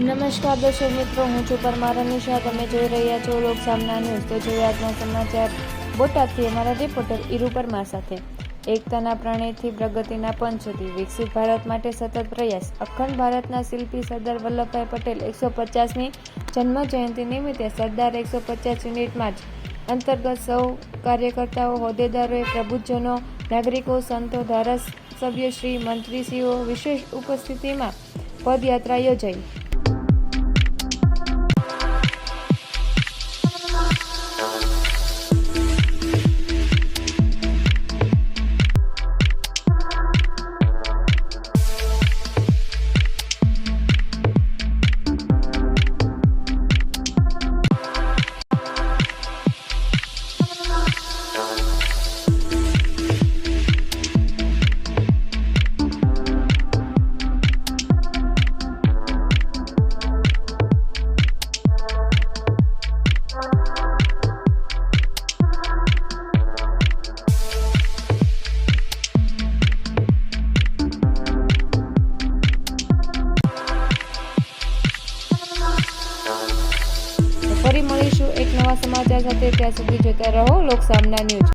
નમસ્કાર દર્શક મિત્રો, હું છું પરમાર અનુષા. તમે જોઈ રહ્યા છો લોક સામના ન્યૂઝ. તો જોઈએ આજના સમાચાર બોટાદથી અમારા રિપોર્ટર ઈરુ પરમાર સાથે. એકતાના પ્રાણેથી પ્રગતિના પંચ સુધી વિકસિત ભારત માટે સતત પ્રયાસ. અખંડ ભારતના શિલ્પી સરદાર વલ્લભભાઈ પટેલ એકસો પચાસની જન્મ જયંતિ નિમિત્તે સરદાર એકસો પચાસ યુનિટ માર્ચ અંતર્ગત સૌ કાર્યકર્તાઓ, હોદ્દેદારોએ પ્રબુદ્ધજનો નાગરિકો, સંતો ધારાસભ્યશ્રી મંત્રીશ્રીઓ વિશેષ ઉપસ્થિતિમાં પદયાત્રા યોજાઈ. ફરી મળીશું એક નવા સમાચાર સાથે. ત્યાં સુધી જોતા રહો. લોક સામના ન્યૂઝ.